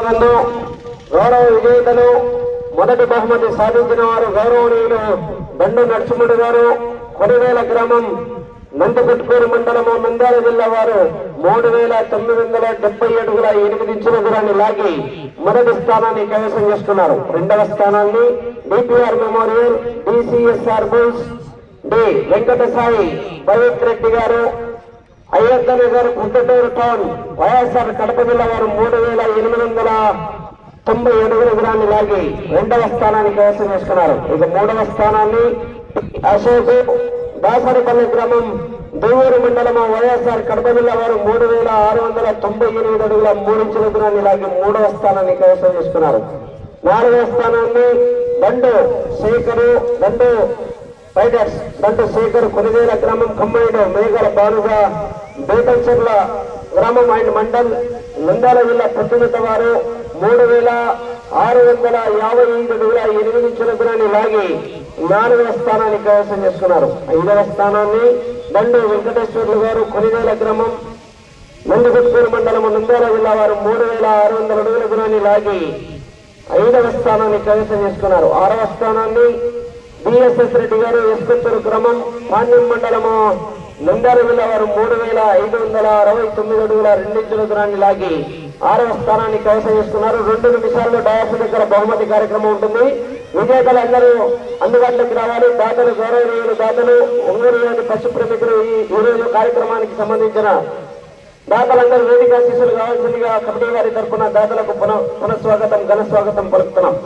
నందు గౌరవ విజేతలు మొదటి బహుమతి సాధించిన వారు గౌరవనీయులు దండు నరసింహుడు గారు కొనివేల గ్రామం నందికొట్కూరు మండలము నంద్యాల జిల్లా వారు మూడు వేల తొమ్మిది వందల డెబ్బై ఏడుగుల ఎనిమిది ఇంచుల దూరాన్ని లాగి మొదటి స్థానాన్ని కైవసం చేసుకున్నారు రెండవ స్థానాన్ని DPR memorial DCSR bulls D Venkata Sai Bhagat Reddy garu Ayodhya Nagar Guntur town YSR Kadapa జిల్లా వారు మూడు వేల ఎనిమిది వందల తొంభై ఏడుగురు ఎదురాన్ని లాగి రెండవ స్థానాన్ని కైవసం చేసుకున్నారు. ఇక మూడవ స్థానాన్ని అశోక్ దాసరిపల్లి గ్రామం దేవూరు మండలము వైఎస్ఆర్ కడప జిల్లా వారు మూడు వేల ఆరు వందల తొంభై ఎనిమిది అడుగుల మూడు ఇంచుల దూరాన్ని లాగి మూడవ స్థానాన్ని కైవసం చేసుకున్నారు. నాలుగవ స్థానాన్ని దండు శేఖరు దండు రైడర్స్ దండు శేఖర్ గ్రామం కమ్మాయిడు మేఘల బాలుగా బేటల్చర్ల గ్రామం ఆయన మండల్ నందాల జిల్లా ప్రతినిధి వారు మూడు వేల ఆరు వందల యాభై ఐదు అడుగుల ఎనిమిది ఇంచుల దూరాన్ని లాగి నాలుగవ స్థానాన్ని కైవసం చేసుకున్నారు. ఐదవ స్థానాన్ని దండు వెంకటేశ్వర్లు గారు కొనివేల గ్రామం నందిగుట్టూరు మండలం నంద్యాల జిల్లా వారు మూడు వేల ఆరు వందల అడుగుల దూరాన్ని లాగి ఐదవ స్థానాన్ని కైవసం చేసుకున్నారు. ఆరవ స్థానాన్ని బిఎస్ఎస్ రెడ్డి గారు ఎస్కొత్తూరు క్రమం పాండ్యం మండలము నంద్యాల వారు మూడు వేల ఐదు వందల అరవై తొమ్మిది అడుగుల రెండించుల దూరాన్ని లాగి ఆరవ స్థానాన్ని కైవసం చేసుకున్నారు రెండు నిమిషాల్లో డయాస్ దగ్గర బహుమతి కార్యక్రమం ఉంటుంది. విజేతలు అందరూ అందుబాటులోకి రావాలి. దాతలు గౌరవనీయులు దాతలు ఒంగోలు పశు ప్రేమికులు ఈ ఈ కార్యక్రమానికి సంబంధించిన దాతలందరూ వేదిక శిష్యులు కావాల్సిందిగా కమిటీ వారి తరఫున దాతలకు పునః పునఃస్వాగతం ఘన స్వాగతం పలుకుతున్నాం.